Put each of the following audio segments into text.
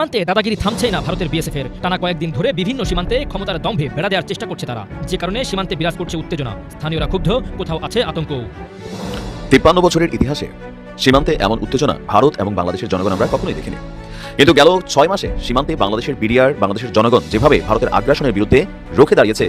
সীমান্তে দাদাগিরি থামছেই না ভারতের বিএসএফ এর টানা কয়েকদিন ধরে বিভিন্ন সীমান্তে ক্ষমতার দম্ভে বেড়া দেওয়ার চেষ্টা করছে তারা। যে কারণে সীমান্তে বিরাজ করছে উত্তেজনা। স্থানীয়রা ক্ষুব্ধ, কোথাও আছে আতঙ্ক। তিপ্পান্ন বছরের ইতিহাসে সীমান্তে এমন উত্তেজনা ভারত এবং বাংলাদেশের জনগণ আমরা কখনোই দেখিনি। কিন্তু গেল ছয় মাসে সীমান্তে বাংলাদেশের বিডিআর, বাংলাদেশের জনগণ যেভাবে ভারতের আগ্রাসনের বিরুদ্ধে রোখে দাঁড়িয়েছে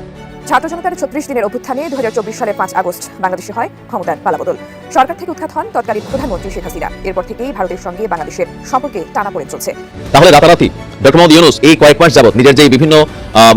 ছাত্র জনতার ছত্রিশ দিনের অভ্যুত্থানে দু সালের পাঁচ আগস্ট বাংলাদেশে হয় ক্ষমতার পালাবদল। সরকার থেকে উৎখাত হন তৎকালীন প্রধানমন্ত্রী শেখ হাসিনা। এরপর থেকেই ভারতের সঙ্গে বাংলাদেশের সম্পর্কে টানাপোড়েন চলছে। তাহলে রাতারাতি ডক্টর মোহাম্মদ ইউনুস এই কয়েক মাস যাবত নিজের যে বিভিন্ন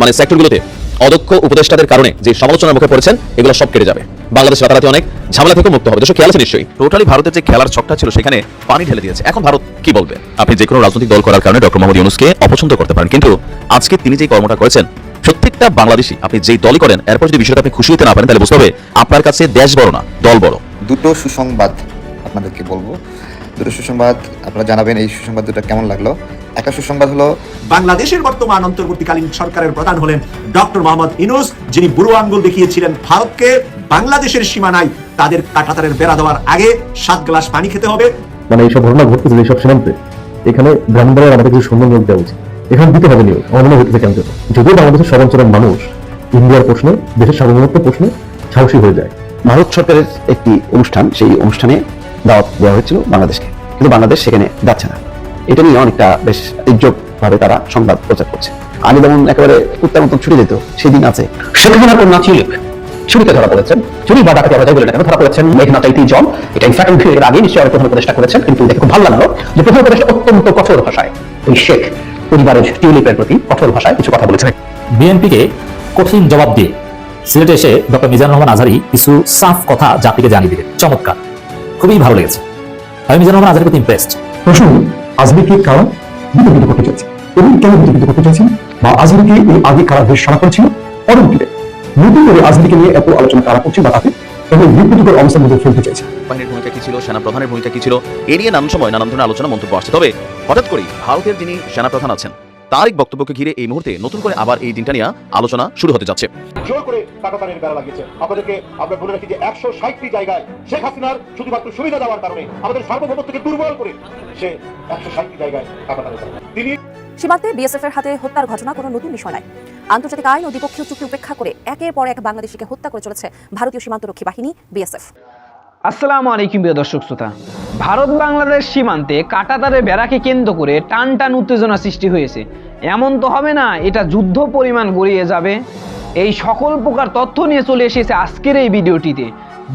মানে সেক্টরগুলোতে অদক্ষ উপদেষ্টাদের কারণে যে সমালোচনার মুখে পড়েছেন এগুলো সব কেটে যাবে। বাংলাদেশ রাতারাতি অনেক ঝামেলা থেকে মুক্ত হবে। দেশ খেয়াল আছে নিশ্চয়ই? টোটালি ভারতের যে খেলার ছকটা ছিল সেখানে পানি ঢেলে দিয়েছে। এখন ভারত কি বলবে? আপনি যে কোনো রাজনৈতিক দল করার কারণে ডক্টর মোহাম্মদ ইউনুসকে অপছন্দ করতে পারেন। কিন্তু আজকে তিনি যে কর্মটা করেছেন প্রত্যেকটা বাংলাদেশি আপনি যেই দলই করেন এরপর যদি বিষয়টা আপনি খুশি হতে না পারেন তাহলে বুঝতে হবে আপনার কাছে দেশ বড় না দল বড়। দুটো সুসংবাদ আপনাদেরকে বলব। দুটো সুসংবাদ আপনারা জানাবেন এই সুসংবাদ দুটো কেমন লাগল? একটা সুসংবাদ হলো বাংলাদেশের বর্তমান অন্তর্বর্তীকালীন সরকারের প্রধান হলেন ডক্টর মোহাম্মদ ইনুস যিনি বুড়ো আঙ্গুল দেখিয়েছিলেন ভারতকে বাংলাদেশের সীমানায় তাদের কাটাতারের বেড়া দেওয়ার আগে সাত গ্লাস পানি খেতে হবে। মানে এইসব ঘটনা ঘটতেছে এইসব সীমান্তে। এখানে ব্রাহ্মণবাড়ির আমাদের কিছু সুন্দর দেওয়া উচিত। এখানে দিতে হবে নিয়োগ আমার মনে হচ্ছে কেন যদিও বাংলাদেশের সর্বাঞ্চলের মানুষ, ইন্ডিয়ার প্রশ্নে, দেশের সার্বভৌমত্ব প্রশ্নে সাহসী হয়ে যায়। ভারত সরকারের একটি অনুষ্ঠান, সেই অনুষ্ঠানে দাওয়াত দেওয়া হয়েছিল বাংলাদেশকে। কিন্তু বাংলাদেশ সেখানে যাচ্ছে না। এটা নিয়ে অনেকটা বেশ ভাবে তারা সংবাদ প্রচার করছে। আগে যেমন একেবারে কুত্তার মতন ছুটে যেত, সেদিন আছে। শেখ ধরা পড়েছেন। চুরি বা ডাকাতি বলে না ধরা পড়েছেন মেঘনা এটা ইনফ্যাক্ট এর আগে নিশ্চয়ই করেছেন, কিন্তু দেখে খুব ভালো লাগল যে অত্যন্ত কঠোর ভাষায়, ওই শেখ। পরিবারের টিউলিপের প্রতি কঠোর ভাষায় কিছু কথা বলেছেন। বিএনপিকে কঠিন জবাব দিয়ে সিলেটে এসে ডক্টর মিজানুর রহমান আজহারি কিছু সাফ কথা জাতিকে জানিয়ে দিলেন। চমৎকার। খুবই ভালো লেগেছে। আমি মিজানুর রহমান আজহারি প্রতি ইমপ্রেসড প্রশ্ন আজমিকে কারণ বিতর্কিত করতে চাইছে এবং কেন বিতর্কিত করতে চাইছেন? বা আজমিকে এই আগে কারা সারা করেছিল? পরবর্তীতে নতুন করে আজমিকে নিয়ে এত আলোচনা কারা করছে বা তাকে? এবং বিপদকর অবস্থার মধ্যে ফেলতে চাইছে? বাহিনীর ভূমিকা কি ছিল সেনা প্রধানের ভূমিকা কি ছিল এ নিয়ে নানান সময় নানান ধরনের আলোচনা মন্তব্য আসছে। তবে হঠাৎ করেই ভারতের যিনি সেনা প্রধান আছেন তার এক বক্তব্যকে ঘিরে এই মুহূর্তে নতুন করে আবার এই দিনটা নিয়ে আলোচনা শুরু হতে যাচ্ছে। জোর করে কাটাতারের বেড়া লাগিয়েছে। আপনাদেরকে আমরা বলে রাখি যে একশো ষাটটি জায়গায় শেখ হাসিনার শুধুমাত্র সুবিধা দেওয়ার কারণে আমাদের সার্বভৌমত্বকে দুর্বল করে সে একশো ষাটটি জায়গায় কাটাতারের তিনি সীমান্তে বিএসএফ এর হাতে হত্যার ঘটনা কোনো নতুন বিষয় নয়। আন্তর্জাতিক আইন ও দ্বিপক্ষীয় চুক্তি উপেক্ষা করে একের পর এক বাংলাদেশিকে হত্যা করে চলেছে ভারতীয় সীমান্তরক্ষী বাহিনী বিএসএফ। আসসালামু আলাইকুম প্রিয় দর্শক শ্রোতা। ভারত বাংলাদেশ সীমান্তে কাটাতারে বেড়াকে কেন্দ্র করে টান টান উত্তেজনা সৃষ্টি হয়েছে। এমন তো হবে না, এটা যুদ্ধ পরিমাণ গড়িয়ে যাবে। এই সকল প্রকার তথ্য নিয়ে চলে এসেছে আজকের এই ভিডিওটিতে।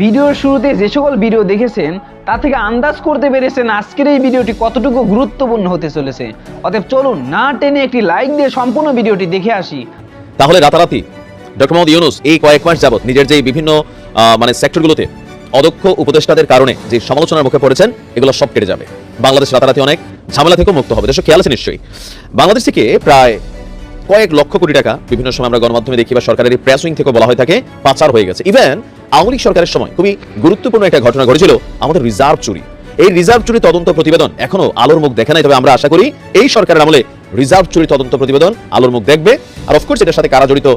ভিডিওর শুরুতে যে সকল ভিডিও দেখেছেন, তা থেকে আন্দাজ করতে পেরেছেন আজকের এই ভিডিওটি কতটুকু গুরুত্বপূর্ণ হতে চলেছে। অতএব চলুন না টেনে একটি লাইক দিয়ে সম্পূর্ণ ভিডিওটি দেখে আসি। তাহলে রাতারাতি, ডক্টর মোহাম্মদ ইউনুস এই কয়েক মাস যাবত নিজের যে বিভিন্ন মানে সেক্টরগুলোতে অদক্ষ উপদেষ্টাদের কারণে যে সমালোচনার মুখে পড়েছেন, এগুলো সব কেটে যাবে। বাংলাদেশ রাতারাতি অনেক ঝামেলা থেকেও মুক্ত হবে। দেশ খেয়াল আছে নিশ্চয়ই। বাংলাদেশ থেকে প্রায় কয়েক লক্ষ কোটি টাকা বিভিন্ন সময় আমরা গণমাধ্যমে দেখি বা সরকারের প্রেস উইং থেকে বলা হয় থাকে, পাচার হয়ে গেছে। ইভেন আওয়ামী লীগ সরকারের সময় খুবই গুরুত্বপূর্ণ একটা ঘটনা ঘটেছিল, আমাদের রিজার্ভ চুরি। এই রিজার্ভ চুরি তদন্ত প্রতিবেদন এখনও আলোর মুখ দেখে নাই, তবে আমরা আশা করি এই সরকারের আমলে রিজার্ভ চুরি তদন্ত প্রতিবেদন আলোর মুখ দেখবে। আর অফকোর্স এটার সাথে কারা জড়িত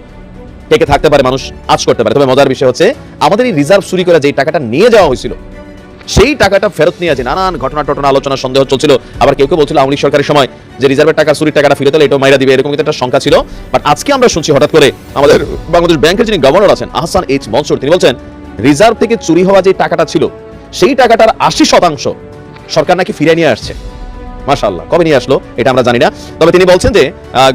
টেকে থাকতে পারে, মানুষ আজ করতে পারে। তবে মজার বিষয় হচ্ছে, আমাদের এই রিজার্ভ চুরি করে যে টাকাটা নিয়ে যাওয়া হয়েছিল, সেই টাকাটা ফেরত নিয়ে আছে নানান ঘটনা টটনা আলোচনা সন্দেহ চলছিল। আবার কেউ কেউ বলছিল, আওয়ামী সরকারের সময় যে রিজার্ভের টাকা চুরির টাকাটা ফিরে দিলে এটাও মাইরা দিবে, এরকম একটা সংখ্যা ছিল। বাট আজকে আমরা শুনছি হঠাৎ করে আমাদের বাংলাদেশ ব্যাংকের যিনি গভর্নর আছেন, আহসান এইচ মনসুর, তিনি বলছেন রিজার্ভ থেকে চুরি হওয়া যে টাকাটা ছিল, সেই টাকাটার আশি শতাংশ সরকার নাকি ফিরে নিয়ে আসছে। মাশাআল্লাহ। কবে নিয়ে আসলো, এটা আমরা জানি না। তবে তিনি বলছেন যে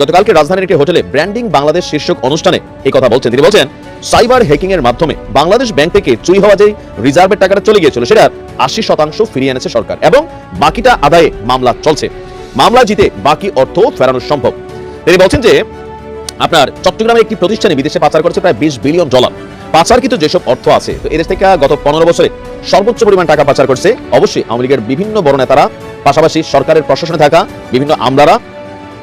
গতকালকে রাজধানীর একটি হোটেলে ব্র্যান্ডিং বাংলাদেশ শীর্ষক অনুষ্ঠানে এই কথা বলছেন। তিনি বলছেন, সাইবার হ্যাকিং এর মাধ্যমে বাংলাদেশ ব্যাংক থেকে চুরি হওয়া যে রিজার্ভের টাকাটা চলে গিয়েছিল সেটার আশি শতাংশ ফিরিয়ে এনেছে সরকার এবং বাকিটা আদায়ে মামলা চলছে। মামলা জিতে বাকি অর্থ ফেরানো সম্ভব। তিনি বলছেন যে, আপনার চট্টগ্রামে একটি প্রতিষ্ঠানে বিদেশে পাচার করেছে প্রায় বিশ বিলিয়ন ডলার। পাচারকৃত যেসব অর্থ আছে, তো এদেশ থেকে গত পনেরো বছরে সর্বোচ্চ পরিমাণ টাকা পাচার করছে, অবশ্যই আওয়ামী লীগের বিভিন্ন বড় নেতারা পাশাপাশি সরকারের প্রশাসনে থাকা বিভিন্ন আমলারা,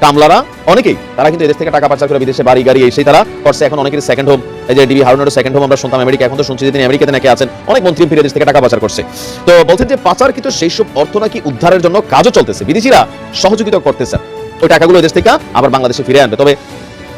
কামলারা, অনেকেই, তারা কিন্তু এদেশ থেকে টাকা পাচার করে বিদেশে বাড়ি, গাড়ি এসে তারা করছে। এখন অনেকের সেকেন্ড হোম এই যে ডিবি হারুনের সেকেন্ড হোম আমরা শুনতাম, আমেরিকা এখন তো শুনছি যে তিনি আমেরিকাতে নাকি আছেন। অনেক মন্ত্রী ফিরে দেশ থেকে টাকা পাচার করছে। তো বলছেন যে পাচার কিন্তু সেই সব অর্থ নাকি উদ্ধারের জন্য কাজও চলতেছে। বিদেশিরা সহযোগিতা করতেছেন ওই টাকাগুলো এদেশ থেকে আবার বাংলাদেশে ফিরে আনবে। তবে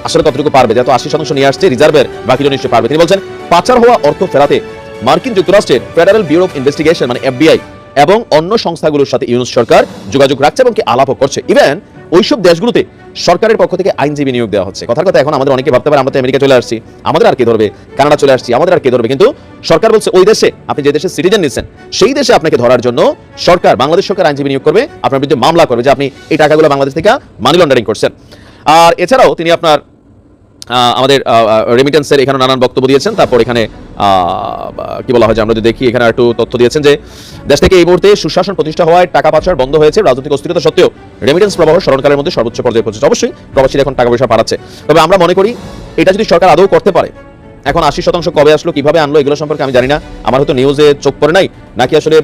আসলে কতটুকু পারবে, যেহেতু আশি শতাংশ নিয়ে আসছে, রিজার্ভের বাকিটা নিশ্চয়ই পারবে। তিনি বলছেন, পাচার হওয়া অর্থ ফেরাতে মার্কিন যুক্তরাষ্ট্রের ফেডারেল ব্যুরো অফ ইনভেস্টিগেশন মানে এফবিআই এবং অন্য সংস্থাগুলোর সাথে ইউনুস সরকার যোগাযোগ রাখছে এবং কি আলাপও করছে। ইভেন ওইসব দেশগুলোতে সরকারের পক্ষ থেকে আইনজীবী নিয়োগ দেওয়া হচ্ছে। কথার কথা এখন আমাদের অনেকে ভাবতে পারে, আমরা তো আমেরিকা চলে আসছি, আমাদের আর কে ধরবে, কানাডা চলে আসছি, আমাদের আর কে ধরবে। কিন্তু সরকার বলছে, ওই দেশে আপনি যে দেশে সিটিজেন নিচ্ছেন, সেই দেশে আপনাকে ধরার জন্য সরকার, বাংলাদেশ সরকার আইনজীবী নিয়োগ করবে। আপনার বিরুদ্ধে মামলা করবে যে আপনি এই টাকাগুলো বাংলাদেশ থেকে মানি লন্ডারিং করছেন। আর এছাড়াও তিনি আপনার আমাদের রেমিটেন্সের এখানে নানান বক্তব্য দিয়েছেন। তারপর এখানে কি বলা হয় যে আমরা যদি দেখি, এখানে একটু তথ্য দিয়েছেন যে দেশ থেকে এই মুহূর্তে সুশাসন প্রতিষ্ঠা হওয়ায় টাকা পাচার বন্ধ হয়েছে। রাজনৈতিক অস্থিরতা সত্ত্বেও রেমিটেন্স প্রবাহ স্মরণকালের মধ্যে সর্বোচ্চ পর্যায়ে পৌঁছেছে। অবশ্যই প্রবাসীরা এখন টাকা পয়সা পাঠাচ্ছে। তবে আমরা মনে করি, এটা যদি সরকার আদৌ করতে পারে, এখন আশি শতাংশ কবে আসলো, কীভাবে আনলো, এগুলো সম্পর্কে আমি জানি না। আমার হয়তো নিউজে চোখ পড়ে নাই, নাকি আসলে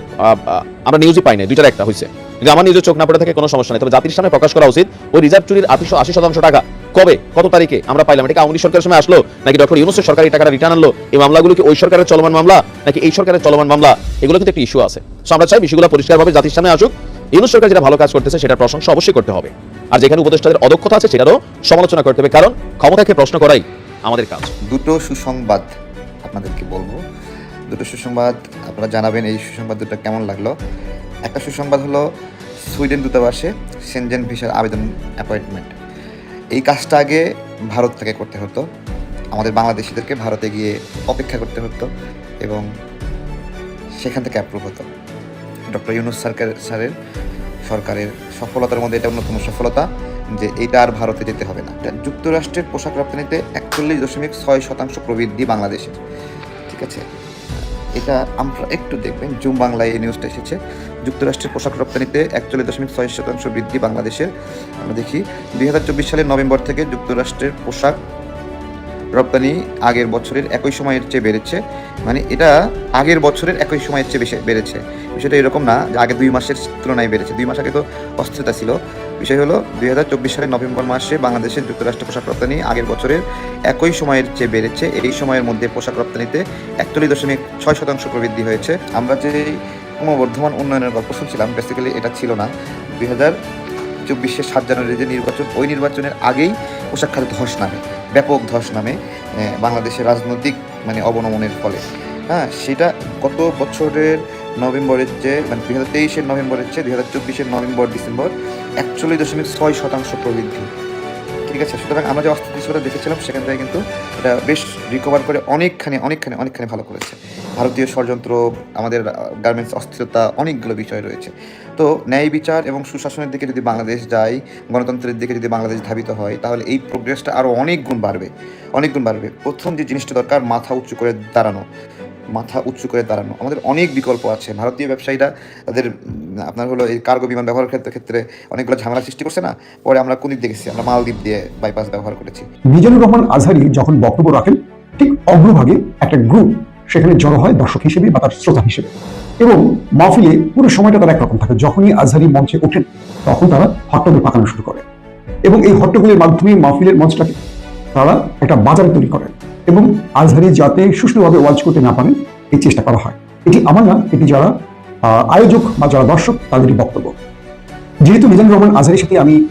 আমরা নিউজই পাই নাই, দুইটার একটা হয়েছে। কিন্তু আমার নিউজে চোখ না পড়ে থাকে কোনো সমস্যা নেই। তবে জাতির সামনে প্রকাশ করা উচিত, ওই রিজার্ভ চুরির আশি শতাংশ টাকা কবে? কত তারিখে? আমরা পাইলাম। এটা আওয়ামী সরকারের সময় আসলো? নাকি ডক্টর ইউনুসের সরকারি টাকাটা রিটার্ন আনলো? এই মামলাগুলো কি ওই সরকারের চলমান মামলা? নাকি এই সরকারের চলমান মামলা? এগুলো কিন্তু একটা ইস্যু আছে। So, আমরা চাই বিষয়গুলো পরিষ্কারভাবে জাতির সামনে আসুক। ইউনুস সরকার যেটা ভালো কাজ করতেছে, সেটার প্রশংসা অবশ্যই করতে হবে। আর যেখানে উপদেষ্টাদের অদক্ষতা আছে, সেটারও সমালোচনা করতে হবে। কারণ ক্ষমতাকে প্রশ্ন করাই আমাদের কাজ। দুটো সুসংবাদ আপনাদেরকে বলব। দুটো সুসংবাদ, আপনারা জানাবেন এই সুসংবাদ দুটো কেমন লাগল। একটা সুসংবাদ হলো, সুইডেন দূতাবাসে সেনজেন ভিসার আবেদন অ্যাপয়েন্টমেন্ট এই কাজটা আগে ভারত থেকে করতে হতো। আমাদের বাংলাদেশিদেরকে ভারতে গিয়ে অপেক্ষা করতে হতো এবং সেখান থেকে অ্যাপ্রুভ হতো। ডক্টর ইউনুস সরকার, স্যারের সরকারের সফলতার মধ্যে এটা অন্যতম সফলতা যে এটা আর ভারতে যেতে হবে না। যুক্তরাষ্ট্রের পোশাক রপ্তানিতে একচল্লিশ দশমিক ছয় শতাংশ প্রবৃদ্ধি বাংলাদেশের। ঠিক আছে? এটা আমরা একটু দেখবেন। জুম বাংলায় এই নিউজটা এসেছে। যুক্তরাষ্ট্রের পোশাক রপ্তানিতে একচল্লিশ দশমিক ছয় শতাংশ বৃদ্ধি বাংলাদেশের আমরা দেখি, দুই হাজার চব্বিশ সালের নভেম্বর থেকে যুক্তরাষ্ট্রের পোশাক রপ্তানি আগের বছরের একই সময়ের চেয়ে বেড়েছে। মানে এটা আগের বছরের একই সময়ের চেয়ে বেশি বেড়েছে। বিষয়টা এরকম না যে আগে দুই মাসের তুলনায় বেড়েছে। দুই মাস আগে তো অস্থিরতা ছিল। বিষয় হলো দুই হাজার চব্বিশ সালের নভেম্বর মাসে বাংলাদেশের যুক্তরাষ্ট্র পোশাক রপ্তানি আগের বছরের একই সময়ের চেয়ে বেড়েছে। এই সময়ের মধ্যে পোশাক রপ্তানিতে একচল্লিশ দশমিক ছয় শতাংশ প্রবৃদ্ধি হয়েছে। আমরা যে ক্রমবর্ধমান উন্নয়নের গল্প শুনছিলাম বেসিক্যালি এটা ছিল না। দুই হাজার চব্বিশের সাত জানুয়ারি যে নির্বাচন, ওই নির্বাচনের আগেই পোশাক খাতে ধস নামে, ব্যাপক ধস নামে বাংলাদেশের রাজনৈতিক মানে অবনমনের ফলে। হ্যাঁ সেটা গত বছরের নভেম্বরের চেয়ে মানে দুই হাজার তেইশের নভেম্বরের চেয়ে, দুই হাজার চব্বিশের নভেম্বর, ডিসেম্বর, একচল্লিশ দশমিক ছয় শতাংশ প্রবৃদ্ধি। ঠিক আছে? সুতরাং আমরা যে অস্থিতিশীলতা দেখেছিলাম, সেখান থেকে কিন্তু এটা বেশ রিকভার করে অনেকখানি অনেকখানি অনেকখানি ভালো করেছে। ভারতীয় ষড়যন্ত্র, আমাদের গার্মেন্টস অস্থিরতা, অনেকগুলো বিষয় রয়েছে। তো ন্যায় বিচার এবং সুশাসনের দিকে যদি বাংলাদেশ যায়, গণতন্ত্রের দিকে যদি বাংলাদেশ ধাবিত হয়, তাহলে এই প্রোগ্রেসটা আরও অনেক গুণ বাড়বে। অনেক গুণ বাড়বে। প্রথম যে জিনিসটা দরকার, মাথা উঁচু করে দাঁড়ানো। মাথা উঁচু করে দাঁড়ানো। আমাদের অনেক বিকল্প আছে। ভারতীয় ব্যবসায়ীরা তাদের আপনার হলো এই কার্গো বিমান ব্যবহারের ক্ষেত্রে ক্ষেত্রে অনেকগুলো ঝামেলা সৃষ্টি করছে না? পরে আমরা কোন দিক দেখেছি আমরা মালদ্বীপ দিয়ে বাইপাস ব্যবহার করেছি। মিজানুর রহমান আজহারি যখন বক্তব্য রাখেন, ঠিক অগ্রভাগে একটা গ্রুপ সেখানে জড়ো হয় দর্শক হিসেবে বা তার শ্রোতা হিসেবে। এবং মাহফিলে পুরো সময়টা তারা একরকম থাকে। যখনই আজহারি মঞ্চে ওঠেন, তখন তারা হট্টগোল পাকানো শুরু করে। এবং এই হট্টগোলের মাধ্যমে মাহফিলের মঞ্চটাকে তারা একটা বাজার তৈরি করেন। এবং আজহারি যাতে সুষ্ঠুভাবে ওয়াজ করতে না পারেন, এই চেষ্টা করা হয়। এটি আমার না, এটি যারা আয়োজক বা যারা দর্শক, তাদেরই বক্তব্য। যেহেতু মিজানুর রহমান আজহারির সাথে আমি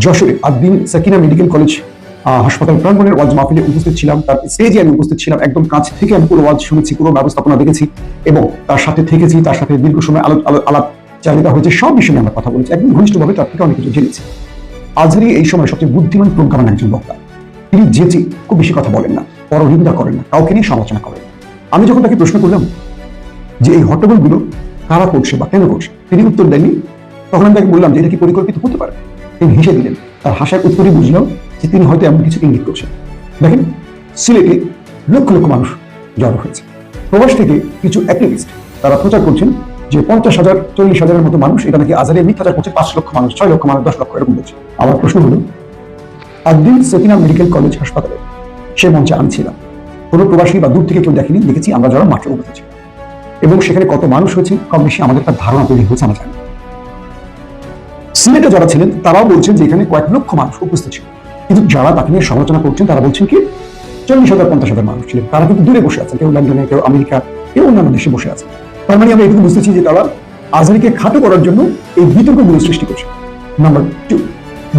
যশোরে আদ্দিন সাকিনা মেডিকেল কলেজ হাসপাতাল প্রাঙ্গণের ওয়াজ মাহফিলে উপস্থিত ছিলাম, তার স্টেজে আমি উপস্থিত ছিলাম, একদম কাছ থেকে আমি পুরো ওয়াজ শুনেছি, পুরো ব্যবস্থাপনা দেখেছি এবং তার সাথে থেকেছি, তার সাথে দীর্ঘ সময় আলো আলো- আলাপ চালিত হয়েছে, সব বিষয়ে আমরা কথা বলেছি, একদম ঘনিষ্ঠভাবে তার থেকে অনেক কিছু জেনেছি। আজহারি এই সময় সবচেয়ে বুদ্ধিমান প্রজ্ঞামান একজন বক্তা। তিনি যেচে খুব বেশি কথা বলেন না। পরনিন্দা করেন না, কাউকে নিয়ে সমালোচনা করেন আমি যখন তাকে প্রশ্ন করলাম যে এই হট্টগোলগুলো কারা করছে বা কেন করছে, তিনি উত্তর দেননি। তখন আমি তাকে বললাম যে এটা কি পরিকল্পিত হতে পারে? তিনি হেসে দিলেন। তার হাসার উত্তরই বুঝলাম যে তিনি হয়তো এমন কিছু ইঙ্গিত করছেন। দেখেন, সিলেটে লক্ষ লক্ষ মানুষ জড়ো হয়েছে। প্রবাস থেকে কিছু অ্যাক্টিভিস্ট তারা প্রচার করছেন যে পঞ্চাশ হাজার, চল্লিশ হাজারের মতো মানুষ এটা নাকি আজারে মিথ্যাচার করছে, পাঁচ লক্ষ মানুষ, ছয় লক্ষ মানুষ, দশ লক্ষ, এরকম বলছে। আমার প্রশ্ন হলো আদ্দিন সকিনা মেডিকেল কলেজ হাসপাতালে সে মঞ্চে আমি ছিলাম। কোনো প্রবাসী বা দূর থেকে কেউ দেখেনি, দেখেছি আমরা যারা মাঠে উপস্থিত। এবং সেখানে কত মানুষ হয়েছে, কম বেশি আমাদের একটা ধারণা তৈরি হয়েছে, আমরা জানি। সিলেটে যারা ছিলেন, তারাও বলছেন যে এখানে কয়েক লক্ষ মানুষ উপস্থিত ছিল। কিন্তু যারা তাকে নিয়ে সমালোচনা করছেন, তারা বলছেন কি, চল্লিশ হাজার, পঞ্চাশ হাজার মানুষ ছিলেন। তারা কিন্তু দূরে বসে আছেন, কেউ লন্ডনে, কেউ আমেরিকা, কেউ অন্যান্য দেশে বসে আছেন। তার মানে আমরা এটুকু বুঝতেছি যে তারা আজহারিকে খাটো করার জন্য এই বিতর্কগুলো সৃষ্টি করছে। নাম্বার টু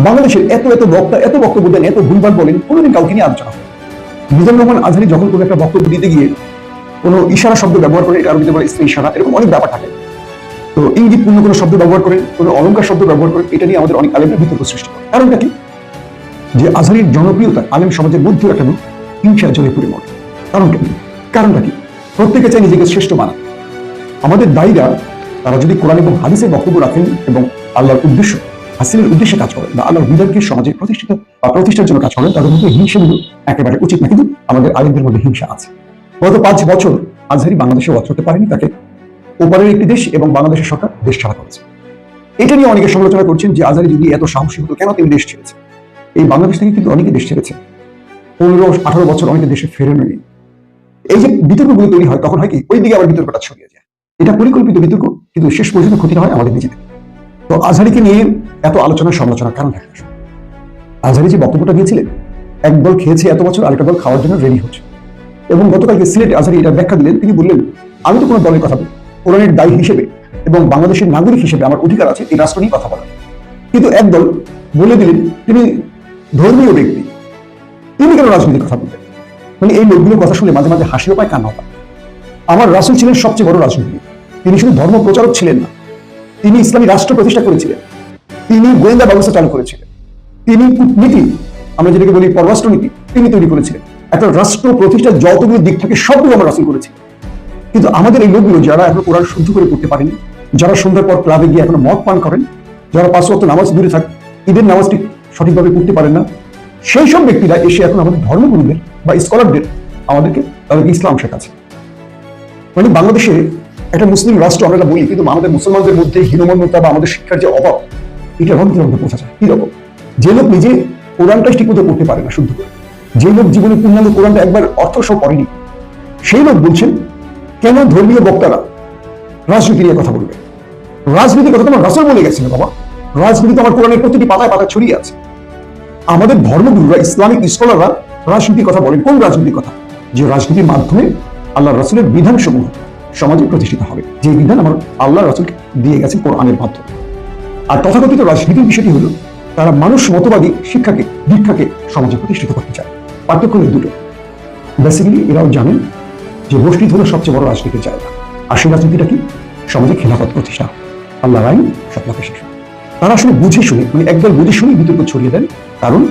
বাংলাদেশের এত এত বক্তা, এত বক্তব্য দেন, এত ভুলভাল বলেন, কোনোদিন কাউকে নিয়ে আলোচনা হয় মিজানুর রহমান আজহারি যখন কোনো একটা বক্তব্য দিতে গিয়ে কোনো ইশারা শব্দ ব্যবহার করে, এটা আরবিতে বলে স্ত্রী ইশারা, এরকম অনেক ব্যাপার থাকে। তো ইঙ্গিতপূর্ণ কোনো শব্দ ব্যবহার করেন কোনো অলঙ্কার শব্দ ব্যবহার করেন এটা নিয়ে আমাদের অনেক আলেমরা বিতর্ক সৃষ্টি করে। কারণটা কি? যে আজহারির জনপ্রিয়তা আলেম সমাজের মধ্যে রাখানো হিংসা জলে পুরে মরে। কারণটা কি? কারণটা কি? প্রত্যেকে চাই নিজেকে শ্রেষ্ঠ মানা আমাদের দায়ীরা, তারা যদি কোরআন এবং হাদিসের বক্তব্য রাখেন এবং আল্লাহর উদ্দেশ্য হাসিনের উদ্দেশ্যে কাজ করেন বা আল্লাহর বিধানকে সমাজে প্রতিষ্ঠিত বা প্রতিষ্ঠার জন্য কাজ করেন তাদের মধ্যে হিংসাগুলো একেবারে উচিত না। কিন্তু আমাদের আলেমদের মধ্যে হিংসা আছে। গত পাঁচ বছর আজহারি বাংলাদেশে ওয়াজ করতে পারেনি, তাকে ওপারের একটি দেশ এবং বাংলাদেশের সরকার দেশ ছাড়া করেছে। এটা নিয়ে অনেকে সমালোচনা করছেন যে আজহারি যদি এত সাহসী হতো, কেন তিনি দেশ ছেড়েছে? এই বাংলাদেশ থেকে কিন্তু অনেকে দেশ ছেড়েছে। পনেরো, আঠারো বছর অনেকে দেশে ফেরেননি। এই যে বিতর্কগুলো তৈরি হয়, তখন হয় কি, ওই দিকে আবার বিতর্কটা ছড়িয়ে যায়। এটা পরিকল্পিত বিতর্ক, কিন্তু শেষ পর্যন্ত ক্ষতিটা হয় আমাদের নিজেদের। তো আজহারিকে নিয়ে এত আলোচনা সমালোচনার কারণ থাকে আজহারি যে বক্তব্যটা দিয়েছিলেন, এক দল খেয়েছে এত বছর, আরেকটা দল খাওয়ার জন্য রেডি হচ্ছে। এবং গতকালকে সিলেটে আজহারি এটা ব্যাখ্যা দিলেন, তিনি বললেন, আমি তো কোনো দলের কথা বলি কোরআনের দায়ী হিসেবে এবং বাংলাদেশের নাগরিক হিসেবে আমার অধিকার আছে এই রাষ্ট্র নিয়ে কথা বলার। কিন্তু একদল বলে দিলেন, তিনি ধর্মীয় ব্যক্তি। তিনি কেন রাজনীতির কথা বলবেন? মানে এই লোকগুলোর কথা শুনে মাঝে মাঝে হাসিও পায়, কান্নাও পায়। আমার রাসুল ছিলেন সবচেয়ে বড় রাজনীতি তিনি শুধু ধর্ম প্রচারক ছিলেন না তিনি ইসলামী রাষ্ট্র প্রতিষ্ঠা করেছিলেন। তিনি গোয়েন্দা ব্যবস্থা চালু করেছিলেন। তিনি কূটনীতি, আমরা যেটাকে বলি পররাষ্ট্রনীতি, তিনি তৈরি করেছিলেন। একটা রাষ্ট্র প্রতিষ্ঠার যতগুলো দিক থাকে, সবগুলো আমরা রাসুল করেছি। কিন্তু আমাদের এই লোকগুলো, যারা এখন কোরআন শুদ্ধ করে পড়তে পারেনি, যারা সন্ধ্যার পর ক্লাবে গিয়ে এখনও মদ পান করেন, যারা পাঁচ ওয়াক্ত নামাজ দূরে থাক, ঈদের নামাজটি সঠিকভাবে পড়তে পারেন না, সেই সব ব্যক্তিরা এসে এখন আমাদের ধর্মগুরুদের বা স্কলারদের আমাদেরকে তাদেরকে ইসলাম শেখাচ্ছে। মানে বাংলাদেশে একটা মুসলিম রাষ্ট্র আমরা এটা বলি, কিন্তু আমাদের মুসলমানদের মধ্যে হীনমন্যতা বা আমাদের শিক্ষার যে অভাব, এটা রন্ধ্রে রন্ধ্রে বোঝা যায় কীরকম যে লোক নিজে কোরআনটাই ঠিক মতো পড়তে পারে না, শুদ্ধ করে। যে লোক জীবনে পূর্ণাঙ্গ কোরআনটা একবার অর্থ সহ পড়েনি, সেই লোক বলছেন, কেন ধর্মীয় বক্তারা রাজনীতি নিয়ে কথা বলবে? রাজনীতির কথা তোমার রাসুল বলে গেছিল বাবা। রাজনীতি তো আমার কোরআনের প্রতিটি পাতায় পাতা ছড়িয়ে আছে। আমাদের ধর্মগুরুরা, ইসলামিক স্কলাররা রাজনীতির কথা বলেন। কোন রাজনীতির কথা? যে রাজনীতির মাধ্যমে আল্লাহ রাসুলের বিধান সমূহ সমাজে প্রতিষ্ঠিত হবে। যে বিধান আমার আল্লাহ রাসুলকে দিয়ে গেছেন কোরআনের মাধ্যমে। আর তথাকথিত রাজনীতির বিষয়টি হলো, তারা মানুষ মতবাদী শিক্ষাকে দীক্ষাকে সমাজে প্রতিষ্ঠিত করতে চায়। পার্থক্য দুটো। বেসিক্যালি এরাও জানেন যে মসজিদ হলো সবচেয়ে বড় রাজনীতির জায়গা। আর সেই রাজনীতিটা কি? সমাজে খেলাফত প্রতিষ্ঠা। আল্লাহ আইন সপ্তাহে শেষ। তারা আসলে বুঝে শুনে মানে একদল বুঝে শুনে বিতর্ক ছড়িয়ে দেন কারণ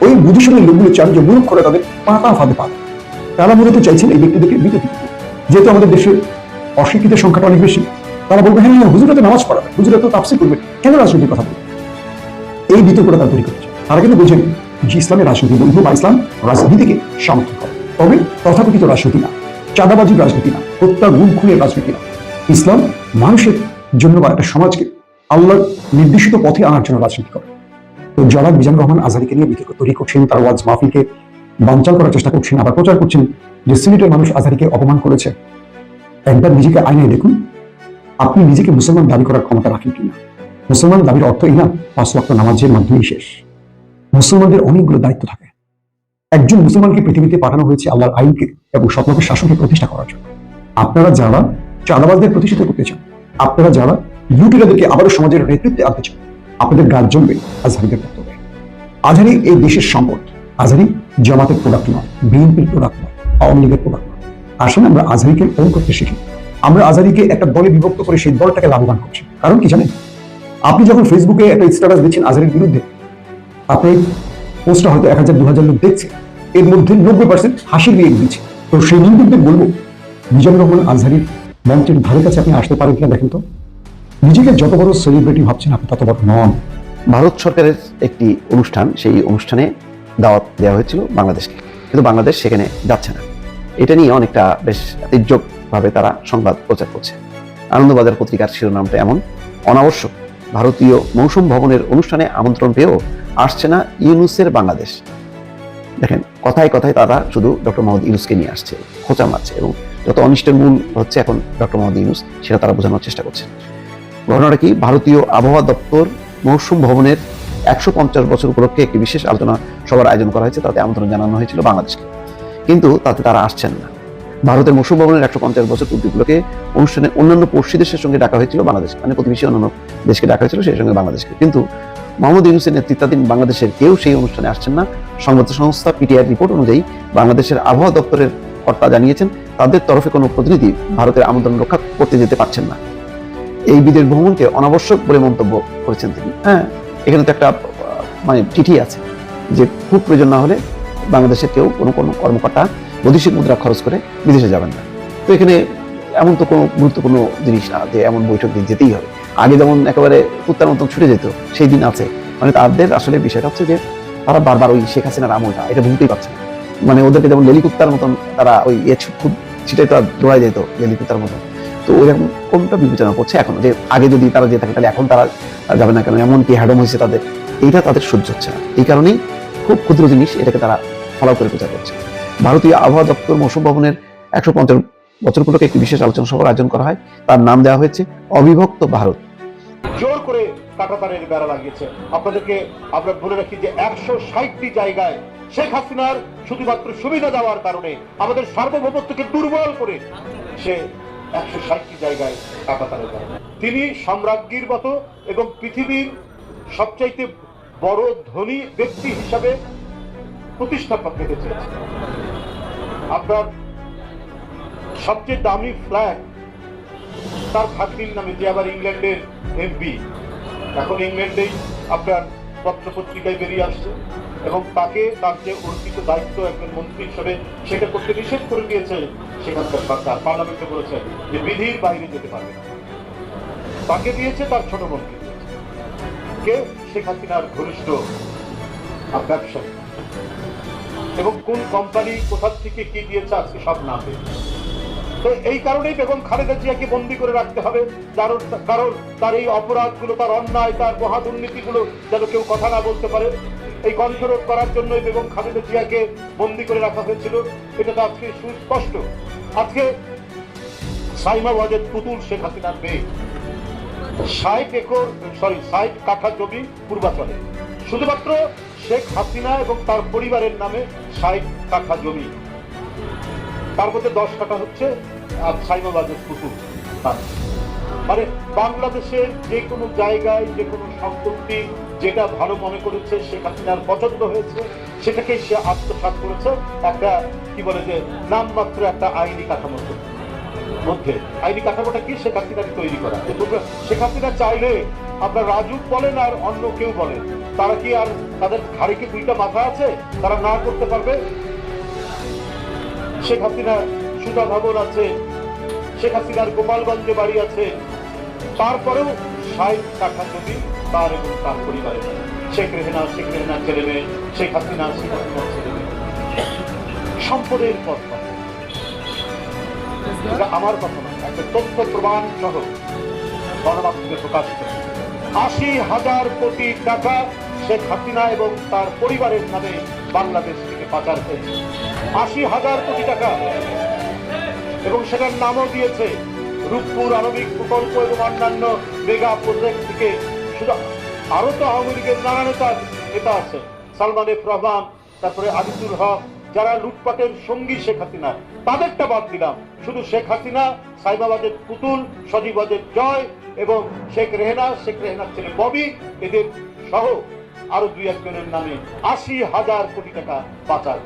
ওই বুঝে শুনে লোকগুলো চান যে মূর্খ করে তাদের পাতা ফাঁদে পাবে তারা মূলত চাইছেন এই ব্যক্তিদেরকে বিতর্কিত। যেহেতু আমাদের দেশে অশিক্ষিতের সংখ্যাটা অনেক বেশি। তারা বলবে হ্যাঁ হ্যাঁ হুজুরা তো নামাজ পড়াবে, হুজুরা তো তাপসি করবে। কেন রাজনীতির কথা বলবে? এই বিতর্কটা তারা তৈরি করেছে। তারা কিন্তু বোঝেন যে ইসলামের রাজনীতি বন্ধু বা ইসলাম রাজনীতিকে সমর্থন করে। তবে তথাকথিত রাজনীতি না, চাঁদাবাজির রাজনীতি না হত্যা গুম খুনের রাজনীতি না। ইসলাম মানুষের জন্য বা একটা সমাজকে আল্লাহর নির্দিষ্ট পথে আনার জন্য রাজনীতি করে। তো যারা মিজানুর রহমান আজারিকে নিয়ে বিতর্ক তৈরি করছেন, তার ওয়াজ মাহফিলকে বাঞ্চাল করার চেষ্টা করছেন, আবার প্রচার করছেন, যে সিলেটের মানুষ আজারিকে অপমান করেছে একবার নিজেকে আইনায় দেখুন, আপনি নিজেকে মুসলমান দাবি করার ক্ষমতা রাখেন কিনা? মুসলমান দাবির অর্থ এই না, পাঁচ ওয়াক্ত নামাজের মাধ্যমেই শেষ। মুসলমানদের অনেকগুলো দায়িত্ব থাকে। একজন মুসলমানকে পৃথিবীতে পাঠানো হয়েছে আল্লাহর আইনকে এবং সতর্কের শাসনকে প্রতিষ্ঠা করার জন্য। আপনারা যারা চাঁদাবাজদের প্রতিষ্ঠিত করতে চান, আপনারা যারা লুটেরাদেরকে আবারও সমাজের নেতৃত্বে আনতে চান, আপনাদের গাছ জমবে আজহারিদের বক্তব্যে। আজহারি এই দেশের সম্পদ। আজহারি জামাতের প্রোডাক্ট নয়, বিএনপির প্রোডাক্ট নয়, আওয়ামী লীগের প্রোডাক্ট নয়। আসলে আমরা আজহারিকে ওন করতে শিখি। আমরা আজহারিকে একটা দলে বিভক্ত করে সেই দলটাকে লাভবান করছি। কারণ কি জানেন? আপনি যখন ফেসবুকে একটা স্ট্যাটাস দিচ্ছেন আজহারির বিরুদ্ধে, আপনি পোস্টটা হয়তো এক হাজার, দু হাজার লোক দেখছে, এর মধ্যে নব্বই পার্সেন্ট হাসির রিয়েক দিচ্ছে। তো সেই নিন্দুকদের বলব মিজানুর রহমান আজহারির মঞ্চের ধারে কাছে আপনি আসতে পারেন কিনা দেখেন তো। নিজেকে যত বড় সেলিব্রিটি ভাবছেন আপনি তত বড় নন। ভারত সরকারের একটি অনুষ্ঠান, সেই অনুষ্ঠানে দাওয়াত দেওয়া হয়েছিল বাংলাদেশকে। কিন্তু বাংলাদেশ সেখানে যাচ্ছে না। এটা নিয়ে অনেকটা বেশ তীর্যকভাবে তারা সংবাদ প্রচার করছে। আনন্দবাজার পত্রিকার শিরোনামটা এমন, অনাবশ্যক, ভারতীয় মৌসুম ভবনের অনুষ্ঠানে আমন্ত্রণ পেয়েও আসছে না ইউনুসের বাংলাদেশ। দেখেন, কথায় কথায় তারা শুধু ডক্টর মোহাম্মদ ইউনুসকে নিয়ে আসছে, খোঁচা মারছে এবং যত অনিষ্টের মূল হচ্ছে এখন ডক্টর মোহাম্মদ ইউনুস, সেটা তারা বোঝানোর চেষ্টা করছে। ঘটনাটা কি? ভারতীয় আবহাওয়া দপ্তর মৌসুম ভবনের একশো পঞ্চাশ বছর উপলক্ষে একটি বিশেষ আলোচনা সভার আয়োজন করা হয়েছে, তাতে আমন্ত্রণ জানানো হয়েছিল বাংলাদেশকে। কিন্তু তাতে তারা আসছেন না। ভারতের মৌসুম ভবনের একশো পঞ্চাশ বছর উপলক্ষে অনুষ্ঠানে অন্যান্য পড়শি দেশের সঙ্গে ডাকা হয়েছিল বাংলাদেশ মানে প্রতিবেশী অন্যান্য দেশকে ডাকা হয়েছিল সেই সঙ্গে বাংলাদেশকে। কিন্তু মোহাম্মদ ইউনুসের নেতৃত্বাধীন বাংলাদেশের কেউ সেই অনুষ্ঠানে আসছেন না। সংবাদ সংস্থা পিটিআর রিপোর্ট অনুযায়ী বাংলাদেশের আবহাওয়া দপ্তরের কর্তা জানিয়েছেন, তাদের তরফে কোনো প্রতিনিধি ভারতের আমন্ত্রণ রক্ষা করতে যেতে পারছেন না। এই বিদেশ ভ্রমণকে অনাবশ্যক বলে মন্তব্য করেছেন তিনি। হ্যাঁ এখানে তো একটা মানে চিঠি আছে যে খুব প্রয়োজন না হলে বাংলাদেশের কেউ কোনো কোনো কর্মকর্তা বৈদেশিক মুদ্রা খরচ করে বিদেশে যাবেন না। তো এখানে এমন তো কোনো গুরুত্বপূর্ণ জিনিস না যে এমন বৈঠক দিয়ে যেতেই হবে। আগে যেমন একেবারে কুত্তার মতন ছুটে যেত, সেই দিন আছে। মানে তাদের আসলে বিষয়টা হচ্ছে যে তারা বারবার ওই শেখ হাসিনার আমলটা, এটা ভুলতেই পারছে মানে ওদেরকে যেমন লেলিকুত্তার মতন তারা ওই এ খুব ছিটাই তো আর দৌড়াই যেত লেলিকুত্তার মতন। তো ওইরকম কোনটা বিবেচনা করছে এখন? যে আগে যদি তারা যেতে থাকে, তাহলে এখন তারা যাবে না কেন? এমন কি হ্যাডম হয়েছে তাদের। এইটা তাদের সহ্য হচ্ছে না। এই কারণেই খুব ক্ষুদ্র জিনিস এটাকে তারা ফলো করে প্রচার করছে। ভারতীয় আবহাওয়া দপ্তর মৌসুম ভবনের একশো পঞ্চাশ বছর উপলক্ষে একটি বিশেষ আলোচনা সভার আয়োজন করা হয়। তার নাম দেওয়া হয়েছে অবিভক্ত ভারত। জোর করে কাটাতারের বেড়া লাগিয়েছে। আপনাদেরকে আমরা বলে রাখি যে একশো ষাটটি জায়গায় শেখ হাসিনার শুধুমাত্র সুবিধা দেওয়ার কারণে আমাদের সার্বভৌমত্বকে দুর্বল করে সে একশো ষাটটি জায়গায় কাটাতারের বেড়া তিনি সম্রাজ্ঞীর মতো এবং পৃথিবীর সবচাইতে বড় ধনী ব্যক্তি হিসাবে প্রতিষ্ঠা করতে চেয়েছেন আপনার সবচেয়ে দামি ফ্ল্যাগ তার ভাগ্নির নামে, যে আবার ইংল্যান্ডের এমপি এখন ইংল্যান্ডেই আপনার পত্র পত্রিকায় বেরিয়ে আসছে এবং তাকে তার যে অর্পিত দায়িত্ব একজন মন্ত্রী হিসেবে সেটা করতে নিষেধ করে দিয়েছে সেখানকার সরকার। পার্লামেন্টে বলেছে যে বিধির বাইরে যেতে পারবে তাকে দিয়েছে তার ছোট দিয়েছে কে? শেখ হাসিনার ঘনিষ্ঠ ব্যবসায়ী। এবং কোন কোম্পানি, কোথা থেকে কি দিয়েছে আজকে সব না। তো এই কারণেই বেগম খালেদা জিয়াকে বন্দি করে রাখতে হবে। কারণ কারণ তার এই অপরাধগুলো, তার অন্যায়, তার মহা দুর্নীতিগুলো যেন কেউ কথা না বলতে পারে। এই কণ্ঠরোধ করার জন্যই বেগম খালেদা জিয়াকে বন্দি করে রাখা হয়েছিল। এটা তো আজকে সুস্পষ্ট। আজকে সাইমা ওয়াজেদ, পুতুল শেখ হাসিনার মেয়ে। ষাট একর সরি ষাট কাঠা জমি পূর্বাচলে। শুধুমাত্র শেখ হাসিনা এবং তার পরিবারের নামে ষাট কাঠা জমি। তার মধ্যে দশ কাঠা হচ্ছে সাইমাবাদের তার। মানে বাংলাদেশের যে কোনো জায়গায়, যে কোনো সম্পত্তি যেটা ভালো মনে করেছে, শেখ হাসিনার পছন্দ হয়েছে, সেটাকে সে আত্মসাৎ করেছে একটা, কি বলে যে, নামমাত্র একটা আইনি কাঠামোর মধ্যে। আইনি কাঠামোটা কি? শেখ হাসিনাকে তৈরি করা। শেখ হাসিনা চাইলে আপনার রাজু বলেন আর অন্য কেউ বলেন। তারা কি আর তাদের ঘাড়ে কি দুইটা মাথা আছে? তারা না করতে পারবে? শেখ হাসিনার সুতা ভবন আছে, শেখ হাসিনার গোপালগঞ্জে বাড়ি আছে, তারপরেও ষাট কাঠা জমি তার এবং তার পরিবারের। শেখ রেহেনা, শেখ রেহেনার ছেলে মেয়ে, শেখ হাসিনা, শেখ হাসিনার ছেলে মেয়ে। সম্পদের পথ। এটা আমার কথা নয়, একটা তথ্য প্রমাণ সহ গণমাধ্যমে প্রকাশিত। আশি হাজার কোটি টাকা শেখ হাসিনা এবং তার পরিবারের নামে বাংলাদেশ থেকে পাচার হয়েছে। আশি হাজার কোটি টাকা। এবং সেটার নামও দিয়েছে রূপপুর আণবিক প্রকল্প এবং অন্যান্য মেগা প্রজেক্ট থেকে। শুধু আরও তো আওয়ামী লীগের নানা নেতা নেতা আছে। সালমান এফ রহমান, তারপরে আদিতুল হক, যারা লুটপাটের সঙ্গী শেখ হাসিনা। তাদেরটা বাদ দিলাম। শুধু শেখ হাসিনা সাইবাবাদের পুতুল সজীবাদের জয় এবং শেখ রেহেনা, শেখ রেহেনার ছেলে ববি, এদের সহ আরও দুই একজনের নামে আশি হাজার কোটি টাকা পাচার।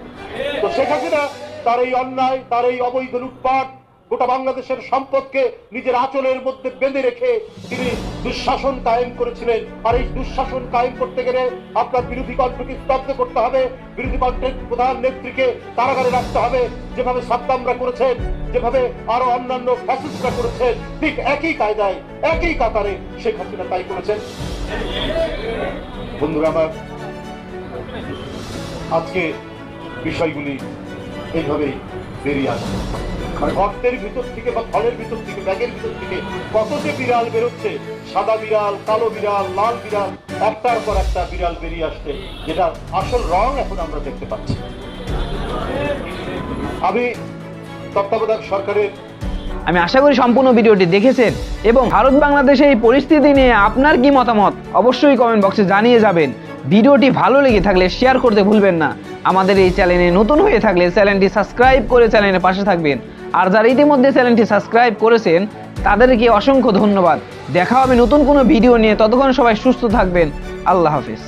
তো শেখ হাসিনা তার এই অন্যায়, তার এই অবৈধ লুটপাট গোটা বাংলাদেশের সম্পদকে নিজের আঁচলের মধ্যে বেঁধে রেখে তিনি দুঃশাসন কায়েম করেছিলেন। আর এই দুঃশাসন কায়েম করতে গেলে আপনার বিরোধী কণ্ঠকে স্তব্ধ করতে হবে। বিরোধী কণ্ঠের প্রধান নেত্রীকে কারাগারে রাখতে হবে। যেভাবে সাদ্দামরা করেছেন, যেভাবে আরও অন্যান্য ফ্যাসিস্টরা করেছেন, ঠিক একই কায়দায়, একই কাতারে শেখ হাসিনা তাই করেছেন। বন্ধুরা, আমার আজকে বিষয়গুলি এইভাবেই বেরিয়ে আসে। আর গর্তের ভিতর থেকে বা ফলের ভিতর থেকে, ব্যাগের ভিতর থেকে কত যে বিড়াল বেরোচ্ছে, সাদা বিড়াল, কালো বিড়াল, লাল বিড়াল, একটার পর একটা বিড়াল বেরিয়ে আসছে যেটা আসল রং এখন আমরা দেখতে পাচ্ছি। আমি তত্ত্বাবধায়ক সরকারের আমি আশা করি সম্পূর্ণ ভিডিওটি দেখেছেন এবং ভারত বাংলাদেশে এই পরিস্থিতি নিয়ে আপনার কি মতামত অবশ্যই কমেন্ট বক্সে জানিয়ে যাবেন। ভিডিওটি ভালো লেগে থাকলে শেয়ার করতে ভুলবেন না। আমাদের এই চ্যানেলে নতুন হয়ে থাকলে চ্যানেলটি সাবস্ক্রাইব করে চ্যানেলের পাশে থাকবেন। আর যারা ইতিমধ্যে চ্যানেলটি সাবস্ক্রাইব করেছেন, তাদেরকে অসংখ্য ধন্যবাদ। দেখা হবে নতুন কোনো ভিডিও নিয়ে। ততক্ষণ সবাই সুস্থ থাকবেন। আল্লাহ হাফিজ।